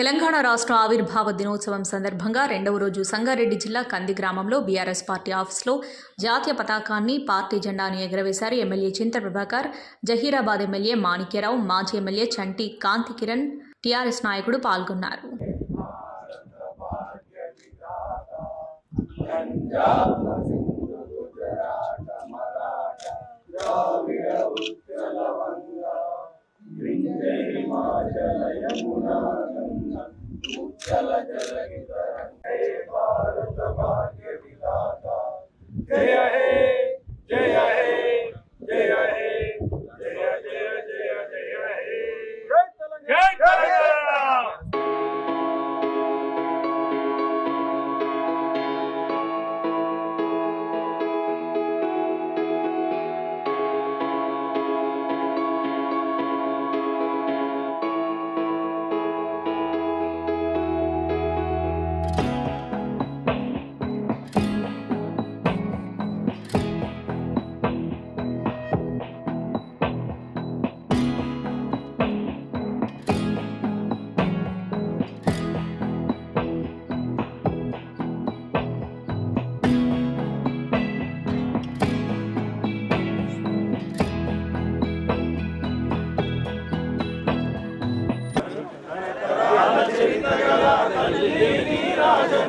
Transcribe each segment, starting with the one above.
తెలంగాణ రాష్ట్ర ఆవిర్భావ దినోత్సవం సందర్భంగా రెండవ రోజు సంగారెడ్డి జిల్లా కంది గ్రామంలో బీఆర్ఎస్ పార్టీ ఆఫీస్లో జాతీయ పతాకాన్ని పార్టీ జెండాను ఎగురవేశారు ఎమ్మెల్యే చింత ప్రభాకర్ జహీరాబాద్ ఎమ్మెల్యే మాణిక్యరావు మాజీ ఎమ్మెల్యే చంటి కాంతి కిరణ్ టీఆర్ఎస్ నాయకుడు పాల్గొన్నారు. జయ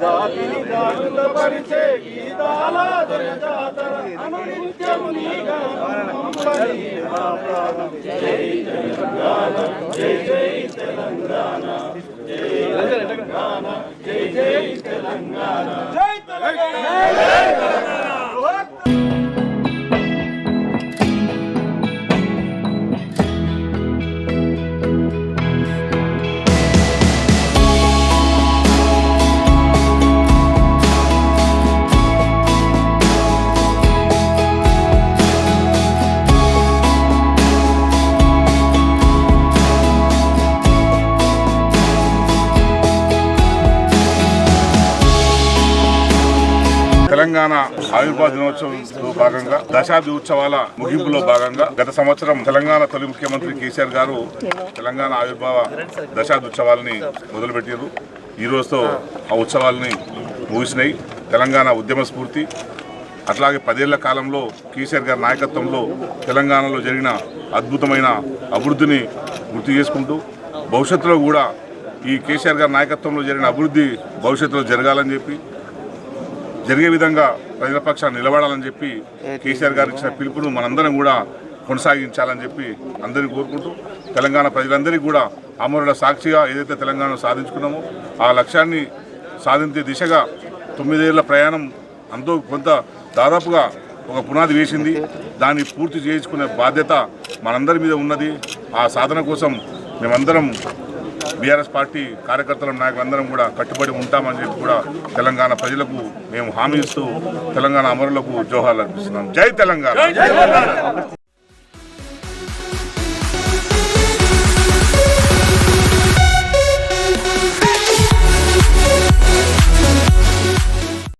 జాతిని జాతుల పరిచే గీతాల జయ అనునిత్యము నీ జై తెలంగాణ. జై జై తెలంగాణ. జై తెలంగాణ జై జై తెలంగాణ. జై తెలంగాణ. తెలంగాణ ఆవిర్భావ దినోత్సవంలో భాగంగా దశాబ్ది ఉత్సవాల ముగింపులో భాగంగా గత సంవత్సరం తెలంగాణ తొలి ముఖ్యమంత్రి కేసీఆర్ గారు తెలంగాణ ఆవిర్భావ దశాబ్ది ఉత్సవాలని మొదలుపెట్టారు. ఈ రోజుతో ఆ ఉత్సవాలని ముగిసినాయి. తెలంగాణ ఉద్యమ స్ఫూర్తి. అట్లాగే పదేళ్ళ కాలంలో కేసీఆర్ గారి నాయకత్వంలో తెలంగాణలో జరిగిన అద్భుతమైన అభివృద్ధిని గుర్తు చేసుకుంటూ భవిష్యత్తులో కూడా ఈ కేసీఆర్ గారి నాయకత్వంలో జరిగిన అభివృద్ధి భవిష్యత్తులో జరగాలని చెప్పి జరిగే విధంగా ప్రజల పక్షాన్ని నిలబడాలని చెప్పి కేసీఆర్ గారు ఇచ్చిన పిలుపును మనందరం కూడా కొనసాగించాలని చెప్పి అందరినీ కోరుకుంటూ తెలంగాణ ప్రజలందరికీ కూడా అమరుల సాక్షిగా ఏదైతే తెలంగాణ సాధించుకున్నామో ఆ లక్ష్యాన్ని సాధించే దిశగా తొమ్మిదేళ్ళ ప్రయాణం అంతో కొంత దాదాపుగా ఒక పునాది వేసింది. దాన్ని పూర్తి చేయించుకునే బాధ్యత మనందరి మీద ఉన్నది. ఆ సాధన కోసం మేమందరం బీఆర్ఎస్ పార్టీ కార్యకర్తల నాయకులందరం కూడా కట్టుబడి ఉంటామని చెప్పి కూడా తెలంగాణ ప్రజలకు మేము హామీ ఇస్తూ తెలంగాణ అమరులకు జోహార్లు అర్పిస్తున్నాం. జై తెలంగాణ!